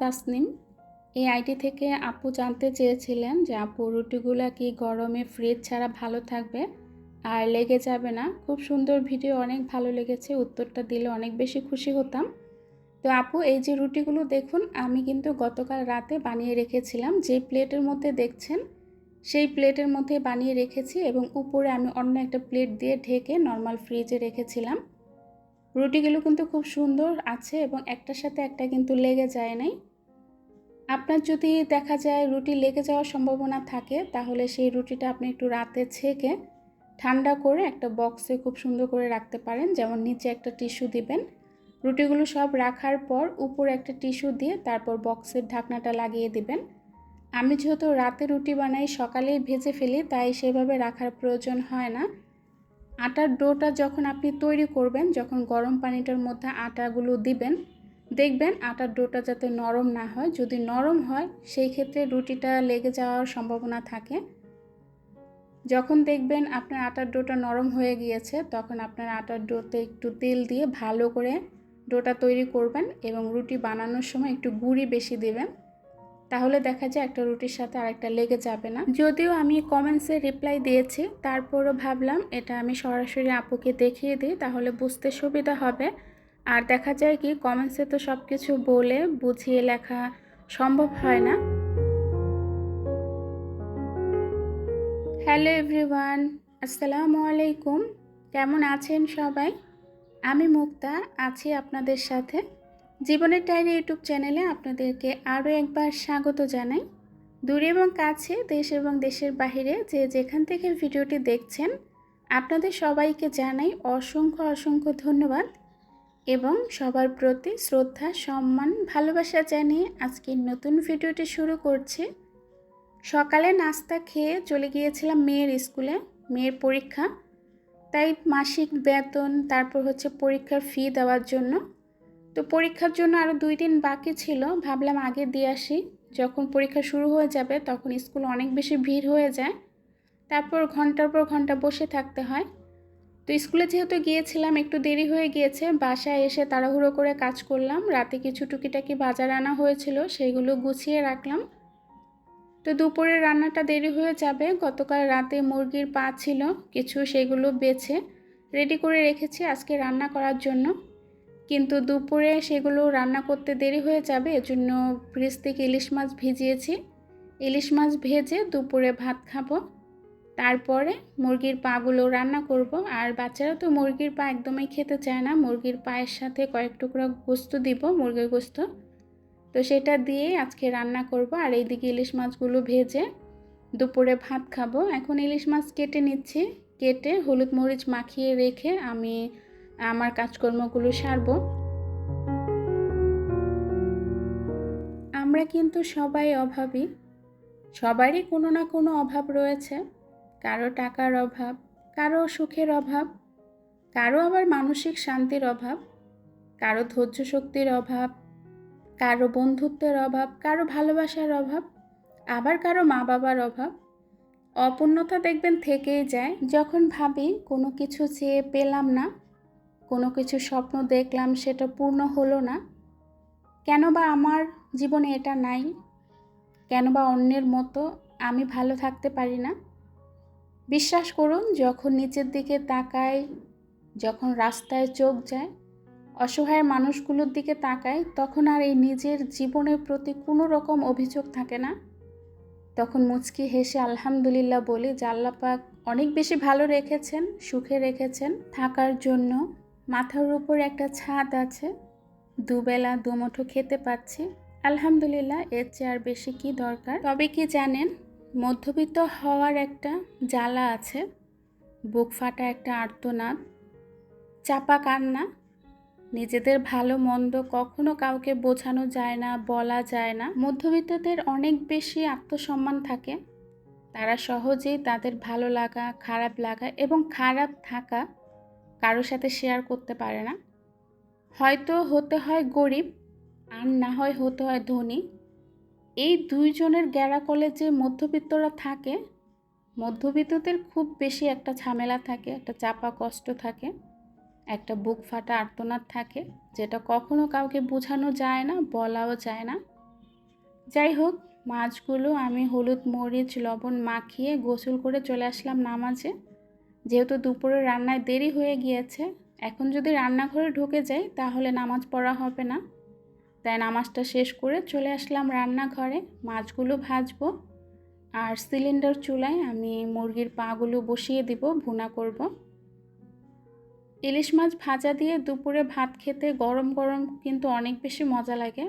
তাসনিম, এই আইডি থেকে আপু জানতে চেয়েছিলেন যে আপু রুটিগুলো কি গরমে ফ্রিজ ছাড়া ভালো থাকবে? আর লেগে যাবে না। খুব সুন্দর ভিডিও অনেক ভালো লেগেছে। উত্তরটা দিলে অনেক বেশি খুশি হতাম। তো আপু, এই যে রুটিগুলো দেখুন, আমি কিন্তু গতকাল রাতে বানিয়ে রেখেছিলাম। যে প্লেটের মধ্যে দেখছেন, সেই প্লেটের মধ্যে বানিয়ে রেখেছি এবং উপরে আমি অন্য একটা প্লেট দিয়ে ঢেকে নর্মাল ফ্রিজে রেখেছিলাম। রুটিগুলো কিন্তু খুব সুন্দর আছে এবং একটার সাথে একটা কিন্তু লেগে যায় নাই। আপনার যদি দেখা যায় রুটি লেগে যাওয়ার সম্ভাবনা থাকে, তাহলে সেই রুটিটা আপনি একটু রাতে ছেঁকে ঠান্ডা করে একটা বক্সে খুব সুন্দর করে রাখতে পারেন। যেমন নিচে একটা টিস্যু দিবেন। রুটিগুলো সব রাখার পর উপরে একটা টিস্যু দিয়ে তারপর বক্সের ঢাকনাটা লাগিয়ে দিবেন। আমি যেহেতু রাতে রুটি বানাই, সকালেই ভেজে ফেলি, তাই সেভাবে রাখার প্রয়োজন হয় না। আটার ডোটা যখন আপনি তৈরি করবেন, যখন গরম পানিটার মধ্যে আটাগুলো দিবেন দেখবেন আটার ডোটা যাতে নরম না হয়, যদি নরম হয়, সেই ক্ষেত্রে রুটিটা লেগে যাওয়ার সম্ভাবনা থাকে। যখন দেখবেন আপনার আটার ডোটা নরম হয়ে গিয়েছে, তখন আপনার আটার ডোতে একটু তেল দিয়ে ভালো করে ডোটা তৈরি করবেন এবং রুটি বানানোর সময় একটু গুঁড়ি বেশি দেবেন। তাহলে দেখা যায় একটা রুটির সাথে আরেকটা লেগে যাবে না। যদিও আমি কমেন্টসে রিপ্লাই দিয়েছি, তারপরও ভাবলাম এটা আমি সরাসরি আপুকে দেখিয়ে দিই, তাহলে বুঝতে সুবিধা হবে। আর দেখা যায় কি কমেন্টসে তো সব কিছু বলে বুঝিয়ে লেখা সম্ভব হয় না। হ্যালো এভরিওয়ান আসসালামু আলাইকুম। কেমন আছেন সবাই? আমি মুক্তা, আছি আপনাদের সাথে। জীবনের ডায়েরি ইউটিউব চ্যানেলে আপনাদেরকে আরও একবার স্বাগত জানাই। দূরে এবং কাছে, দেশ এবং দেশের বাহিরে যে যেখান থেকে ভিডিওটি দেখছেন, আপনাদের সবাইকে জানাই অসংখ্য অসংখ্য ধন্যবাদ। এবং সবার প্রতি শ্রদ্ধা, সম্মান, ভালোবাসা জানিয়ে আজকের নতুন ভিডিওটি শুরু করছি। সকালে নাস্তা খেয়ে চলে গিয়েছিলাম মেয়ের স্কুলে, মেয়ের পরীক্ষা। তাই মাসিক বেতন, তারপর হচ্ছে পরীক্ষার ফি দেওয়ার জন্য। তো পরীক্ষার জন্য আরও দুই দিন বাকি ছিল, ভাবলাম আগে দিয়ে আসি। যখন পরীক্ষা শুরু হয়ে যাবে, তখন স্কুল অনেক বেশি ভিড় হয়ে যায়। তারপর ঘণ্টার পর ঘণ্টা বসে থাকতে হয়। তো স্কুলে যেহেতু গিয়েছিলাম, একটু দেরি হয়ে গিয়েছে, বাসায় এসে তাড়াহুড়ো করে কাজ করলাম। রাতে কিছু টুকিটাকি বাজার আনা হয়েছিল সেইগুলো গুছিয়ে রাখলাম। তো দুপুরের রান্নাটা দেরি হয়ে যাবে, গতকাল রাতে মুরগির পা ছিল, কিছু সেগুলো বেছে রেডি করে রেখেছি আজকে রান্না করার জন্য। কিন্তু দুপুরে সেগুলো রান্না করতে দেরি হয়ে যাবে, এজন্য ফ্রিজ থেকে ইলিশ মাছ ভিজিয়েছি। ইলিশ মাছ ভেজে দুপুরে ভাত খাব। তারপরে মুরগির পাগুলো রান্না করব। আর বাচ্চারা তো মুরগির পা একদমই খেতে চায় না। মুরগির পায়ের সাথে কয়েক টুকরো গোস্ত দিব, মুরগির গোস্ত। তো সেটা দিয়ে আজকে রান্না করব। আর এইদিকে ইলিশ মাছগুলো ভেজে দুপুরে ভাত খাব। এখন ইলিশ মাছ কেটে নিচ্ছি। কেটে হলুদ মরিচ মাখিয়ে রেখে আমি আমার কাজকর্মগুলো সারব। আমরা কিন্তু সবাই অভাবী। সবারই কোনো না কোনো অভাব রয়েছে। কারও টাকার অভাব, কারও সুখের অভাব, কারও আবার মানসিক শান্তির অভাব, কারও ধৈর্য শক্তির অভাব, কারও বন্ধুত্বের অভাব, কারও ভালোবাসার অভাব, আবার কারও মা বাবার অভাব। অপূর্ণতা দেখবেন থেকেই যায়। যখন ভাবি কোনো কিছু চেয়ে পেলাম না, কোনো কিছু স্বপ্ন দেখলাম সেটা পূর্ণ হলো না, কেন বা আমার জীবনে এটা নাই? কেন বা অন্যের মতো আমি ভালো থাকতে পারি না? বিশ্বাস করুন, যখন নিচের দিকে তাকায়, যখন রাস্তায় চোখ যায়, অসহায় মানুষগুলোর দিকে তাকায়, তখন আর এই নিজের জীবনের প্রতি কোনো রকম অভিযোগ থাকে না। তখন মুচকি হেসে আলহামদুলিল্লাহ বলি, যে অনেক বেশি ভালো রেখেছেন, সুখে রেখেছেন থাকার জন্য। মাথার উপর একটা ছাদ আছে, দুবেলা দুমুঠো খেতে পাচ্ছি। আলহামদুলিল্লাহ, এর চেয়ে আর বেশি কি দরকার? তবে কি জানেন মধ্যবিত্ত হওয়ার একটা জ্বালা আছে। বুক ফাটা একটা আর্তনাদ। চাপা কান্না। নিজেদের ভালো মন্দ কখনো কাউকে বোঝানো যায় না, বলা যায় না। মধ্যবিত্তদের অনেক বেশি আত্মসম্মান থাকে। তারা সহজেই তাদের ভালো লাগা, খারাপ লাগা এবং খারাপ থাকা কারোর সাথে শেয়ার করতে পারে না। হয়তো হতে হয় গরিব, আর না হয় হতে হয় ধনী। এই দুইজনের গ্যারাকলে যে মধ্যবিত্তরা থাকে, মধ্যবিত্তদের খুব বেশি একটা ঝামেলা থাকে, একটা চাপা কষ্ট থাকে, একটা বুক ফাটা আর্তনাদ থাকে, যেটা কখনো কাউকে বোঝানো যায় না, বলাও যায় না। যাই হোক, মাছগুলো আমি হলুদ, মরিচ, লবণ মাখিয়ে গোসল করে চলে আসলাম নামাজে। যেহেতু দুপুরে রান্নায় দেরি হয়ে গিয়েছে, এখন যদি রান্নাঘরে ঢুকে যাই, তাহলে নামাজ পড়া হবে না। তাই নামাজটা শেষ করে চলে আসলাম রান্নাঘরে। মাছগুলো ভাজবো। আর সিলিন্ডার চুলায় আমি মুরগির পাগুলো বসিয়ে দিব, ভুনা করব। ইলিশ মাছ ভাজা দিয়ে দুপুরে ভাত খেতে গরম গরম কিন্তু অনেক বেশি মজা লাগে।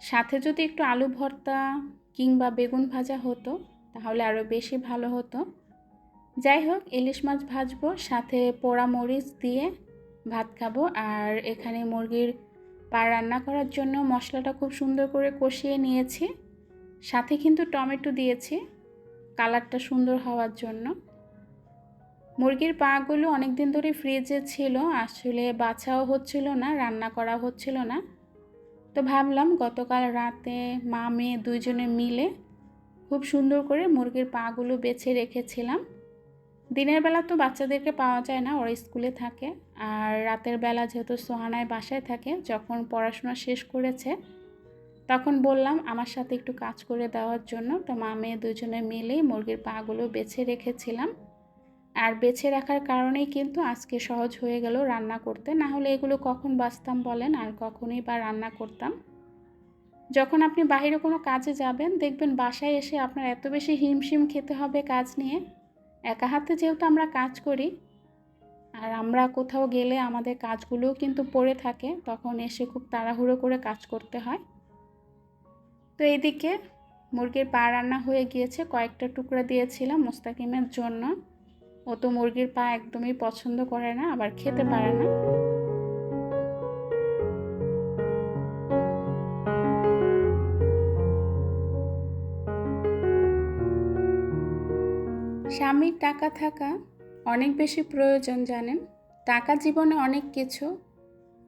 সাথে যদি একটু আলু ভর্তা কিংবা বেগুন ভাজা হতো, তাহলে আরও বেশি ভালো হতো। যাই হোক, ইলিশ মাছ ভাজবো, সাথে পোড়া মরিচ দিয়ে ভাত খাব। আর এখানে মুরগির পা রান্না করার জন্য মশলাটা খুব সুন্দর করে কষিয়ে নিয়েছি। সাথে কিন্তু টমেটো দিয়েছি, কালারটা সুন্দর হওয়ার জন্য। মুরগির পাগুলো অনেক দিন ধরে ফ্রিজে ছিল, আসলে বাছাও হচ্ছিল না, রান্না করা হচ্ছিল না। তো ভাবলাম গতকাল রাতে মা, মেয়ে দুইজনে মিলে খুব সুন্দর করে মুরগির পাগুলো বেছে রেখেছিলাম। দিনের বেলা তো বাচ্চাদেরকে পাওয়া যায় না, ওরা স্কুলে থাকে। আর রাতের বেলা যেহেতু সোহানায় বাসায় থাকে, যখন পড়াশোনা শেষ করেছে, তখন বললাম, আমার সাথে একটু কাজ করে দেওয়ার জন্য। তো মা মেয়ে দুজনে মিলেই মুরগির পাগুলো বেছে রেখেছিলাম। আর বেছে রাখার কারণেই কিন্তু আজকে সহজ হয়ে গেল রান্না করতে। না হলে এগুলো কখন বাঁচতাম বলেন, আর কখনই বা রান্না করতাম। যখন আপনি বাইরে কোনো কাজে যাবেন, দেখবেন বাসায় এসে আপনার এত বেশি হিমশিম খেতে হবে কাজ নিয়ে। একা হাতে যেহেতু আমরা কাজ করি, আর আমরা কোথাও গেলে আমাদের কাজগুলোও কিন্তু পড়ে থাকে, তখন এসে খুব তাড়াহুড়ো করে কাজ করতে হয়। তো এইদিকে মুরগির পা রান্না হয়ে গিয়েছে, কয়েকটা টুকরা দিয়েছিলাম মোস্তাকিমের জন্য। ও তো মুরগির পা একদমই পছন্দ করে না, আবার খেতে পারে না। স্বামীর টাকা থাকা অনেক বেশি প্রয়োজন জানেন। টাকা জীবনে অনেক কিছু।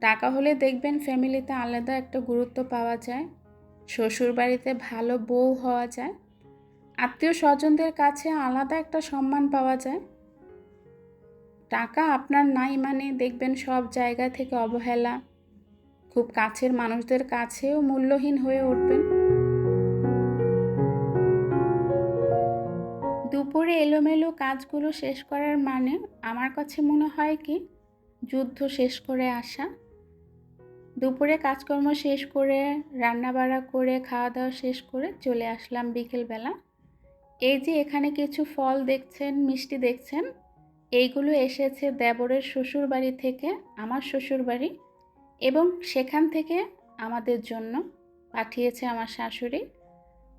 টাকা হলে দেখবেন ফ্যামিলিতে আলাদা একটা গুরুত্ব পাওয়া যায়। শ্বশুর বাড়িতে ভালো বউ হওয়া যায়। আত্মীয় স্বজনদের কাছে আলাদা একটা সম্মান পাওয়া যায়। টাকা আপনার নাই মানে দেখবেন সব জায়গা থেকে অবহেলা। খুব কাছের মানুষদের কাছেও মূল্যহীন হয়ে উঠবেন। এলোমেলো কাজগুলো শেষ করার মানে আমার কাছে মনে হয় কি, যুদ্ধ শেষ করে আসা, দুপুরে কাজকর্ম শেষ করে, রান্নাবাড়া করে খাওয়া দাওয়া শেষ করে চলে আসলাম বিকেলবেলা। এই যে এখানে কিছু ফল দেখছেন, মিষ্টি দেখছেন, এইগুলো এসেছে দেবরের শ্বশুর বাড়ি থেকে, আমার শ্বশুর বাড়ি এবং সেখান থেকে আমাদের জন্য পাঠিয়েছে আমার শাশুড়ি।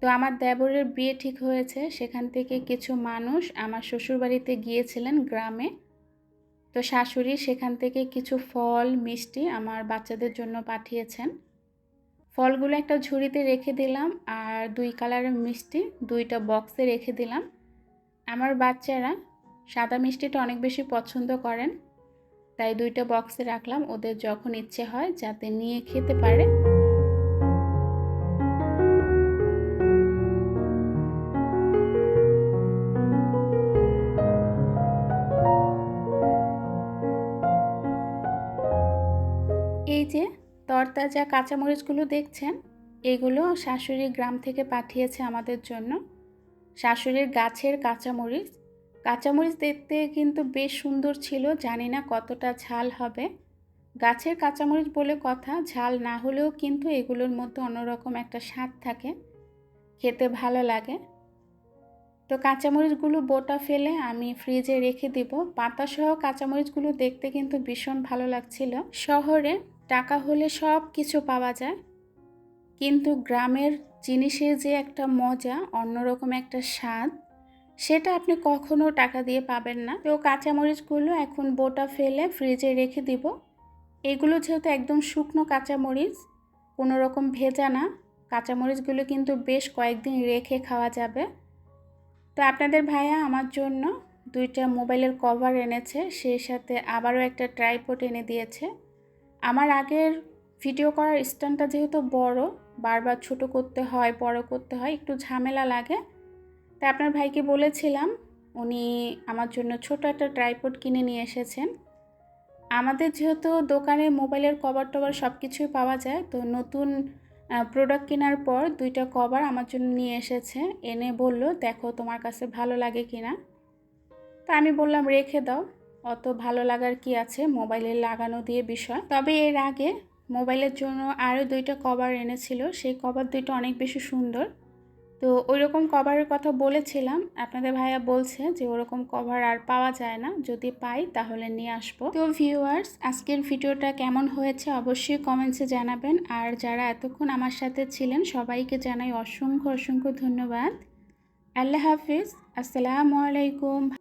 তো আমার দেবরের বিয়ে ঠিক হয়েছে, সেখান থেকে কিছু মানুষ আমার শ্বশুরবাড়িতে গিয়েছিলেন গ্রামে। তো শাশুড়ি সেখান থেকে কিছু ফল, মিষ্টি আমার বাচ্চাদের জন্য পাঠিয়েছেন। ফলগুলো একটা ঝুড়িতে রেখে দিলাম আর দুই কালারের মিষ্টি দুইটা বক্সে রেখে দিলাম। আমার বাচ্চারা সাদা মিষ্টিটা অনেক বেশি পছন্দ করেন, তাই দুইটা বক্সে রাখলাম। ওদের যখন ইচ্ছে হয় যাতে নিয়ে খেতে পারে। তরতাজা কাঁচামরিচগুলো দেখছেন, এগুলো শাশুড়ি গ্রাম থেকে পাঠিয়েছে আমাদের জন্য। শাশুড়ির গাছের কাঁচামরিচ। কাঁচামরিচ দেখতে কিন্তু বেশ সুন্দর ছিল, জানি না কতটা ঝাল হবে। গাছের কাঁচামরিচ বলে কথা, ঝাল না হলেও কিন্তু এগুলোর মধ্যে অন্যরকম একটা স্বাদ থাকে। খেতে ভালো লাগে। তো কাঁচামরিচগুলো বোটা ফেলে আমি ফ্রিজে রেখে দিব। পাতাসহ কাঁচামরিচগুলো দেখতে কিন্তু ভীষণ ভালো লাগছিল। শহরে টাকা হলে সব কিছু পাওয়া যায়। কিন্তু গ্রামের জিনিসের যে একটা মজা, অন্যরকম একটা স্বাদ, সেটা আপনি কখনো টাকা দিয়ে পাবেন না। তো কাঁচামরিচগুলো এখন বোটা ফেলে ফ্রিজে রেখে দিব। এগুলো যেহেতু একদম শুকনো কাঁচামরিচ, কোনো রকম ভেজা না, কাঁচামরিচগুলো কিন্তু বেশ কয়েকদিন রেখে খাওয়া যাবে। তো আপনাদের ভাইয়া আমার জন্য দুইটা মোবাইলের কভার এনেছে, সেই সাথে আবারও একটা ট্রাইপোড এনে দিয়েছে। আমার আগের ভিডিও করার স্ট্যান্ডটা যেহেতু বড়, বারবার ছোট করতে হয়, বড় করতে হয়, একটু ঝামেলা লাগে। তাই আপনার ভাইকে বলেছিলাম, উনি আমার জন্য ছোট একটা ট্রাইপড কিনে নিয়ে এসেছেন। আমাদের যেহেতু দোকানে মোবাইলের কভার টভার সব কিছুই পাওয়া যায়, তো নতুন প্রোডাক্ট কেনার পর দুইটা কভার আমার জন্য নিয়ে এসেছে। এনে বলল, দেখো তোমার কাছে ভালো লাগে কিনা? তা আমি বললাম, রেখে দাও। অত ভালো লাগার কি আছে? মোবাইলে লাগানো দিয়ে বিষয়। তবে এর আগে মোবাইলের জন্য আরও দুইটা কভার এনেছিল। সেই কভার দুইটা অনেক বেশি সুন্দর। তো ওই রকম কভারের কথা বলেছিলাম। আপনাদের ভাইয়া বলছে যে ওরকম কভার আর পাওয়া যায় না। যদি পাই তাহলে নিয়ে আসব। তো ভিউয়ার্স আজকের ভিডিওটা কেমন হয়েছে অবশ্যই কমেন্টসে জানাবেন। আর যারা এতক্ষণ আমার সাথে ছিলেন, সবাইকে জানাই অসংখ্য অসংখ্য ধন্যবাদ। আল্লাহ হাফিজ। আসসালামু আলাইকুম।